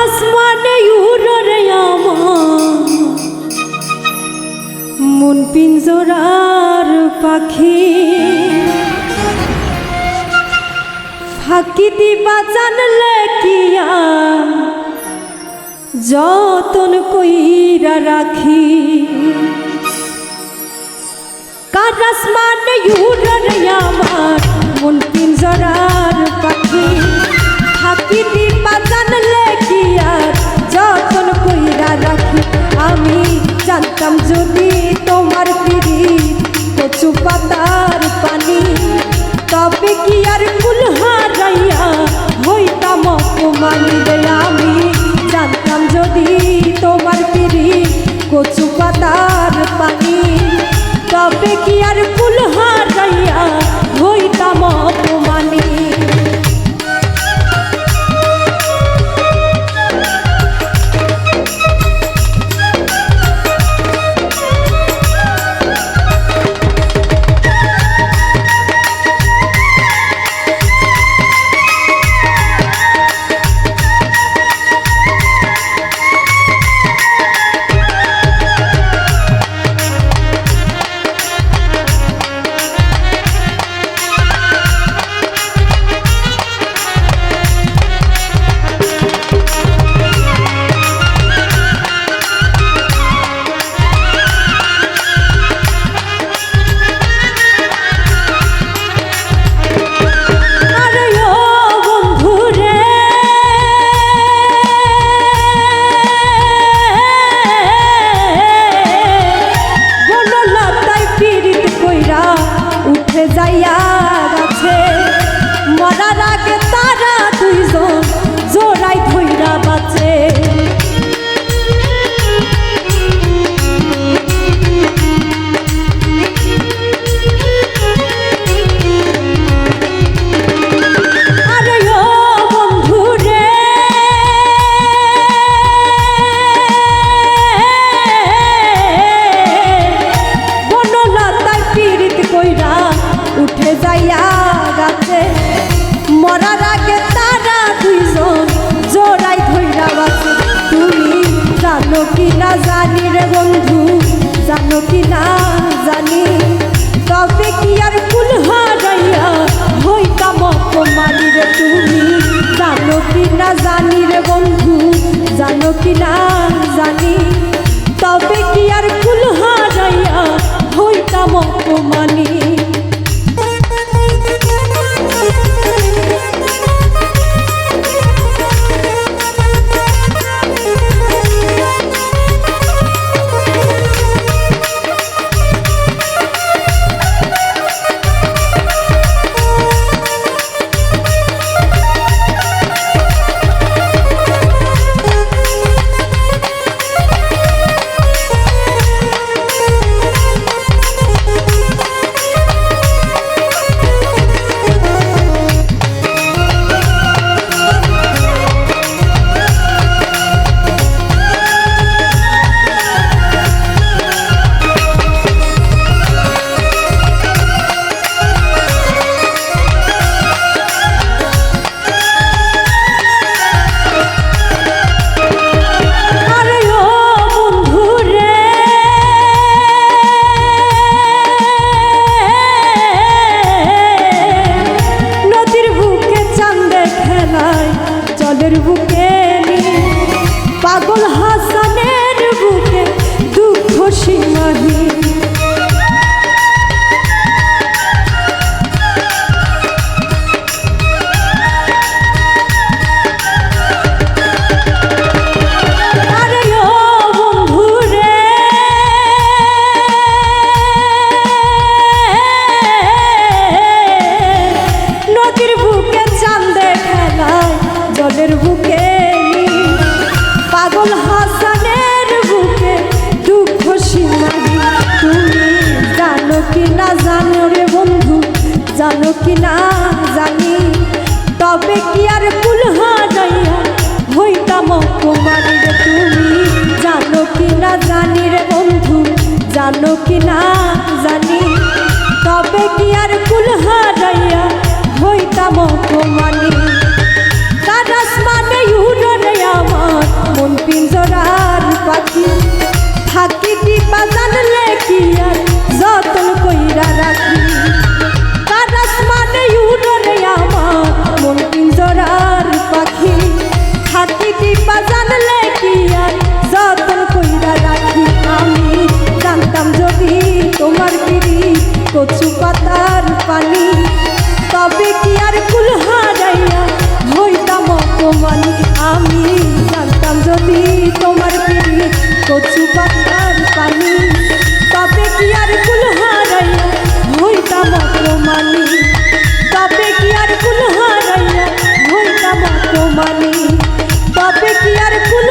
আসমানে উড়রে আমার। মন পিঞ্জরার পাখি। ফাঁকি দিবা জানলে কিয়া যতন কইরা রাখি। কার আসমানে উড়রে আমার? মন পিঞ্জরার রে আমি। জানতাম যদি তোমার পিড়ি কচু উঠে যাইয়া উঠে গাছে। মরার আগে তারা দুইজন জোড়াই ধইরা বাছে তুমি জানো কি না জানি রে বন্ধু, জানো কি না জানি। তবে কি আর কুল হারাইয়া হইতাম অপমানি রে তুমি? জানো কি না জানি রে বন্ধু, জানো কি না জানো কি না জানি, তবে কি আর ভুল হাজাইয়া হইতাম কুমারী রে তুমি? জানো কি না জানি রে বন্ধু, জানো কি না পাতার পানি, তবে কি আর কুল হারাইয়া হইতাম অপমানি? আমি জানতাম যদি তোমার প্রেমে কচু পাতার পানি, তবে কি আর কুল হারাইয়া হইতাম অপমানি? তবে কি আর কুল হারাইয়া হইতাম অপমানি? তবে কি আর কুল